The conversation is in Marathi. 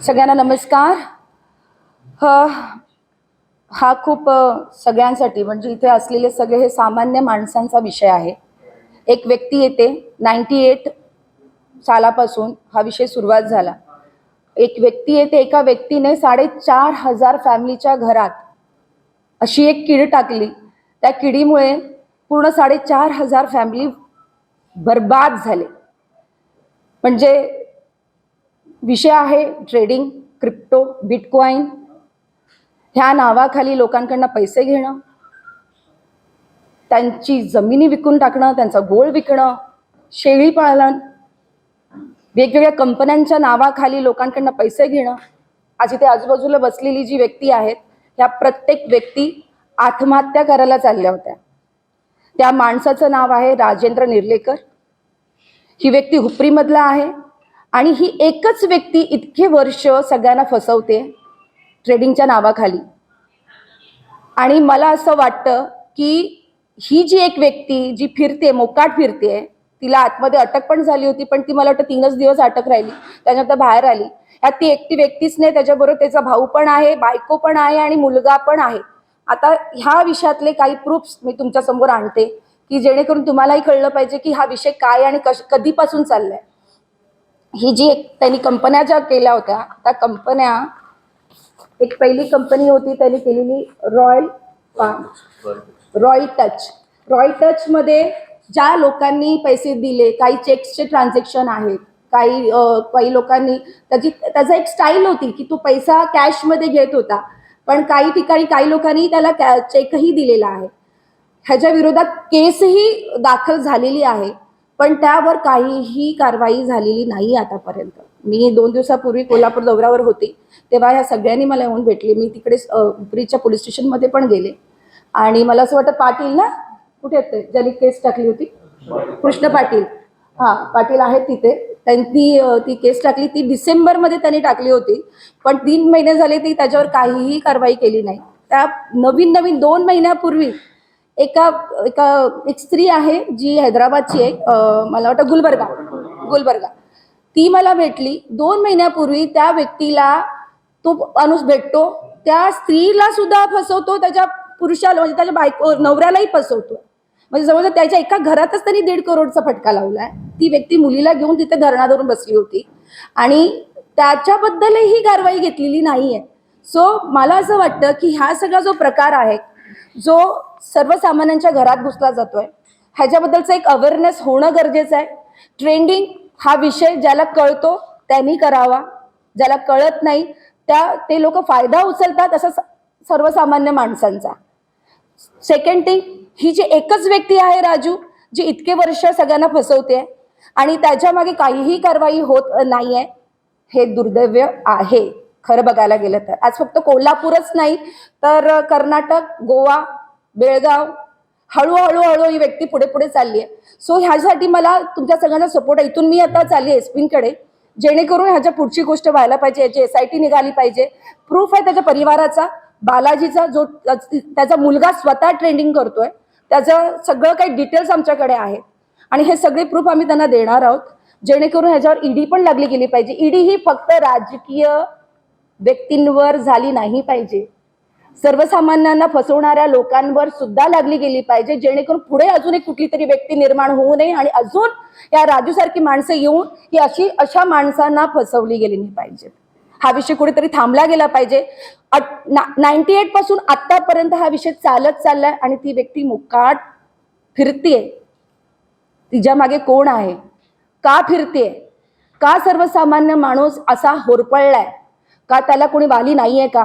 सगळ्यांना नमस्कार. ह हा खूप सगळ्यांसाठी म्हणजे इथे असलेले सगळे हे सामान्य माणसांचा विषय आहे. एक व्यक्ती येते नाईन्टी एट सालापासून हा विषय सुरुवात झाला. एक व्यक्ती येते एका व्यक्तीने साडेचार हजार फॅमिलीच्या घरात अशी एक कीड टाकली. त्या किडीमुळे पूर्ण साडेचार हजार फॅमिली बर्बाद झाले. म्हणजे विषय आहे ट्रेडिंग क्रिप्टो बिटकॉईन ह्या नावाखाली लोकांकडनं पैसे घेणं त्यांची जमिनी विकून टाकणं त्यांचा गोळ विकणं शेळी पाळणं वेगवेगळ्या कंपन्यांच्या नावाखाली लोकांकडनं पैसे घेणं आज इथे आजूबाजूला बसलेली जी व्यक्ती आहेत ह्या प्रत्येक व्यक्ती आत्महत्या करायला चालल्या होत्या. त्या माणसाचं नाव आहे राजेंद्र निर्लेकर. ही व्यक्ती हुपरीमधला आहे. आणि ही एकच व्यक्ती इतके वर्ष सगळ्यांना फसवते ट्रेडिंगच्या नावाखाली. आणि मला असं वाटतं की ही जी एक व्यक्ती जी फिरते मोकाट फिरते तिला आतमध्ये अटक पण झाली होती पण ती मला वाटतं तीनच दिवस अटक राहिली त्याच्यानंतर बाहेर आली. यात ती एकटी व्यक्तीच नाही त्याच्याबरोबर त्याचा भाऊ पण आहे बायको पण आहे आणि मुलगा पण आहे. आता ह्या विषयातले काही प्रूफ्स मी तुमच्यासमोर आणते की जेणेकरून तुम्हालाही कळलं पाहिजे की हा विषय काय आणि कश कधीपासून चाललाय. ही जी एक त्यांनी कंपन्या ज्या केल्या होत्या त्या कंपन्या एक पहिली कंपनी होती त्यांनी केलेली रॉयल रॉय टच. रॉय टचमध्ये ज्या लोकांनी पैसे दिले काही चेक्सचे ट्रान्झॅक्शन आहेत काही काही लोकांनी त्याची त्याचा एक स्टाईल होती की तो पैसा कॅशमध्ये घेत होता पण काही ठिकाणी काही लोकांनी त्याला कॅ चेकही दिलेला आहे. ह्याच्या विरोधात केसही दाखल झालेली आहे. पण त्यावर काहीही कारवाई झालेली नाही आतापर्यंत. मी दोन दिवसापूर्वी कोल्हापूर दौऱ्यावर होती तेव्हा ह्या सगळ्यांनी मला येऊन भेटले. मी तिकडे उपरीच्या पोलीस स्टेशनमध्ये पण गेले. आणि मला असं वाटतं पाटील ना कुठे आहेत ते? ज्यांनी केस टाकली होती? कृष्ण पाटील. हां पाटील आहेत तिथे. त्यांनी ती केस टाकली. ती डिसेंबरमध्ये त्यांनी टाकली होती. पण तीन महिने झाले ती त्याच्यावर काहीही कारवाई केली नाही. त्या नवीन नवीन दोन महिन्यापूर्वी एका एका एक स्त्री आहे जी हैदराबादची आहे मला वाटतं गुलबर्गा गुलबर्गा. ती मला भेटली. दोन महिन्यापूर्वी त्या व्यक्तीला तो माणूस भेटतो. त्या स्त्रीला सुद्धा फसवतो त्याच्या पुरुषाला म्हणजे त्याच्या बायको नवऱ्यालाही फसवतो. म्हणजे जवळ त्याच्या एका घरातच त्यांनी दीड करोडचा फटका लावलाय. ती व्यक्ती मुलीला घेऊन तिथे धरणा धरून बसली होती. आणि त्याच्याबद्दलही कारवाई घेतलेली नाहीये. सो मला असं वाटतं की हा सगळा जो प्रकार आहे जो सर्वसामान्यांच्या घरात घुसला जातोय. ह्याच्याबद्दलचं एक अवेअरनेस होणं गरजेचं आहे. ट्रेंडिंग हा विषय ज्याला कळतो त्यांनी करावा. ज्याला कळत नाही त्या ते लोक फायदा उचलतात असा स- सर्वसामान्य माणसांचा. सेकंड थिंग ही जी एकच व्यक्ती आहे राजू जी इतके वर्ष सगळ्यांना फसवते आणि त्याच्यामागे काहीही कारवाई होत नाही आहे हे दुर्दैव्य आहे. खरं बघायला गेलं तर. आज फक्त कोल्हापूरच नाही तर कर्नाटक गोवा बेळगाव हळूहळू हळू ही व्यक्ती पुढे पुढे चालली आहे सो ह्यासाठी मला तुमच्या सगळ्यांचा सपोर्ट आहे. इथून मी आता चालली एस एसपींकडे जेणेकरून ह्याच्या पुढची गोष्ट व्हायला पाहिजे याची एस आय टी निघाली पाहिजे. प्रूफ आहे त्याच्या परिवाराचा बालाजीचा जो त्याचा मुलगा स्वतः ट्रेंडिंग करतोय त्याचं सगळं काही डिटेल्स आमच्याकडे आहेत. आणि हे सगळे प्रूफ आम्ही त्यांना देणार आहोत जेणेकरून ह्याच्यावर ईडी पण लागली गेली पाहिजे. ईडी ही फक्त राजकीय व्यक्तींवर झाली नाही पाहिजे. सर्वसामान्यांना फसवणाऱ्या लोकांवर सुद्धा लागली गेली पाहिजे जेणेकरून पुढे अजून एक कुठली तरी व्यक्ती निर्माण होऊ नये आणि अजून या राजूसारखी माणसं येऊन ही अशी अशा माणसांना फसवली गेली नाही पाहिजे. हा विषय कुठेतरी थांबला गेला पाहिजे. नाईन्टी एटपासून आतापर्यंत हा विषय चालत चाललाय आणि ती व्यक्ती मुकाट फिरतीये. तिच्यामागे कोण आहे? का फिरतीये? का सर्वसामान्य माणूस असा होरपळलाय? का त्याला कोणी वाली नाहीये का?